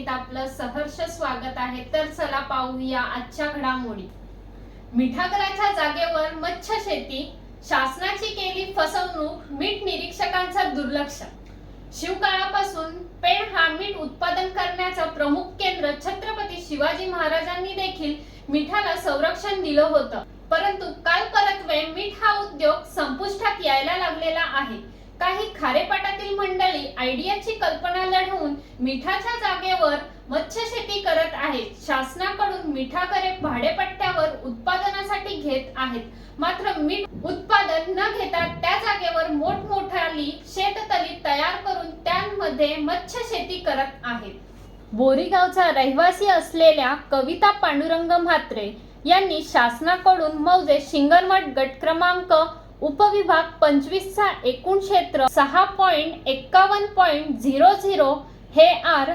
वृत्तवाहिनीत आपलं सहर्ष स्वागत आहे. तर चला पाहूया आजच्या घडामोडी. मिठागराच्या जागेवर मच्छ शेती शासनाची केली फसवणूक मीठ निरीक्षकांचा दुर्लक्ष. शिवकाळापासून पेण हा मीठ उत्पादन करण्याचा प्रमुख केंद्र छत्रपती शिवाजी महाराजांनी देखील मिठाला संरक्षण दिलं होतं. परंतु काल परत्वे मीठ हा उद्योग संपुष्टात यायला लागलेला आहे. काही खारेपाटातील मंडळी आयडियाची कल्पना लढवून मिठाच्या जागेवर मत्स्य शेती करत आहेत. शासनाकडून मिठाकरे भाडेपट्ट्यावर उत्पादनासाठी घेत आहेत. मात्र मीठ उत्पादन न घेता त्या जागेवर मोठमोठाली शेततळी तयार करून त्यांमध्ये मत्स्य शेती करत आहेत. बोरीगावचा रहिवासी असलेल्या कविता पांडुरंग म्हात्रे यांनी शासनाकडून मौजे शिंगरमठ गट क्रमांक उपविभाग पंचवीसचा एकूण क्षेत्र सहा पॉइंट एक्कावन्न पॉईंट झिरो झिरो हे आर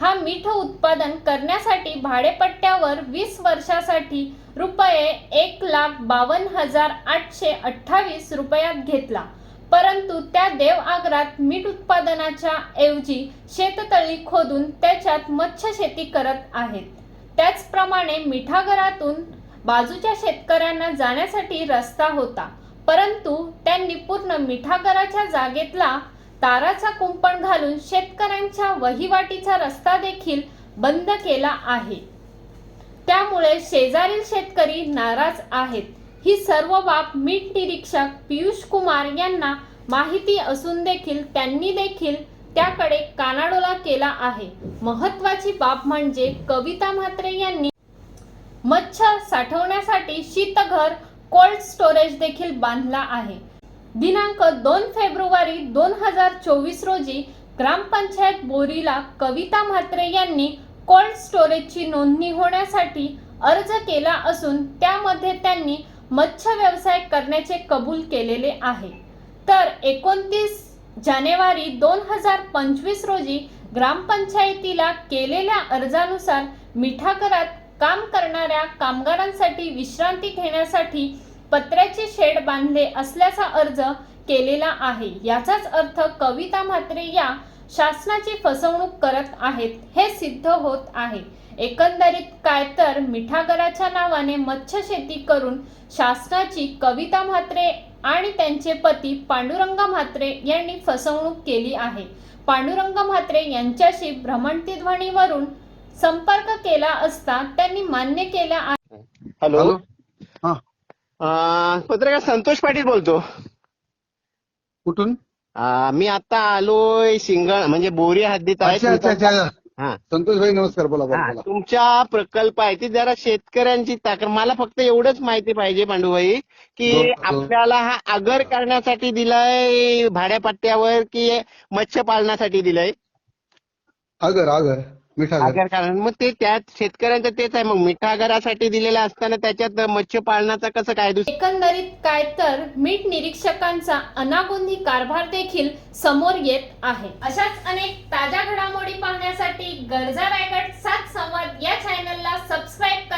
हा मीठ उत्पादन करण्यासाठी भाडेपट्ट्यावर वीस वर्षासाठी रुपये एक लाख बावन्न हजार आठशे अठ्ठावीस रुपयात घेतला. परंतु त्या देव आग्रात मीठ उत्पादनाच्या ऐवजी शेततळी खोदून त्याच्यात मत्स्य शेती करत आहेत. त्याचप्रमाणे मिठागरातून बाजूच्या शेतकऱ्यांना जाण्यासाठी रस्ता होता. परंतु त्यांनी पूर्ण मिठागराच्या जागेतला ताराचा कुंपण घालून शेतकऱ्यांच्या वहिवाटीचा रस्ता देखील बंद केला आहे. त्यामुळे शेजारील शेतकरी नाराज आहेत. ही सर्व बाब मीठ निरीक्षक पियुष कुमार यांना माहिती असून देखील त्यांनी देखील त्याकडे कानाडोला केला आहे. महत्वाची बाब म्हणजे कविता म्हात्रे यांनी मच्छर साठवण्यासाठी शीतघर कोल्ड स्टोरेज देखील बांधला आहे. दिनांक दोन फेब्रुवारी दोन हजार चोवीस रोजी ग्रामपंचायत बोरीला कविता म्हात्रे यांनी कोल्ड स्टोरेजची नोंदणी होण्यासाठी अर्ज केला असून त्यामध्ये त्यांनी मत्स्य व्यवसाय करण्याचे कबूल केलेले आहे. तर एकोणतीस जानेवारी दोन हजार पंचवीस रोजी ग्रामपंचायतीला केलेल्या अर्जानुसार मिठागरात काम करणाऱ्या कामगारांसाठी विश्रांती घेण्यासाठी पत्र्याचे शेड बांधले असल्याचा अर्ज केलेला आहे. याचाच अर्थ कविता म्हात्रे या शासनाची फसवणूक करत आहेत हे सिद्ध होत आहे. एकंदरीत काय तर मिठागराच्या नावाने मत्स्य शेती करून शासनाची कविता म्हात्रे आणि त्यांचे पती पांडुरंग म्हात्रे यांनी फसवणूक केली आहे. पांडुरंग म्हात्रे यांच्याशी भ्रमणतीध्वनीवरून संपर्क केला असता त्यांनी मान्य केला आहे. हॅलो? पत्रकार संतोष पाटील बोलतो. कुठून? मी आता आलोय शिंगण म्हणजे बोरी हद्दीत आहे अच्छा अच्छा तुमचा- अच्छा. हा. संतोष भाई नमस्कार बोला बोला हा, बोला. तुमच्या प्रकल्प आहे ते जरा शेतकऱ्यांची तक्रार मला फक्त एवढंच माहिती पाहिजे पांडूभाई की. आपल्याला हा आगर करण्यासाठी दिलाय भाड्यापट्ट्यावर की मत्स्य पालनासाठी दिलाय? आगर मिठागर आगर कारण मग ते त्यात शेतकऱ्यांचं तेच आहे. मग मिठागरासाठी दिलेलं असताना त्याच्यात मत्स्य पालनाचा कसं काय दुसरं एकंदरीत काय तर मीठ निरीक्षकांचा अनागोंदी कारभार देखील समोर येत आहे. अशाच अनेक ताज्या घडामोडी पाहण्यासाठी गरजा रायगड सात संवाद या चॅनलला सबस्क्राईब करा.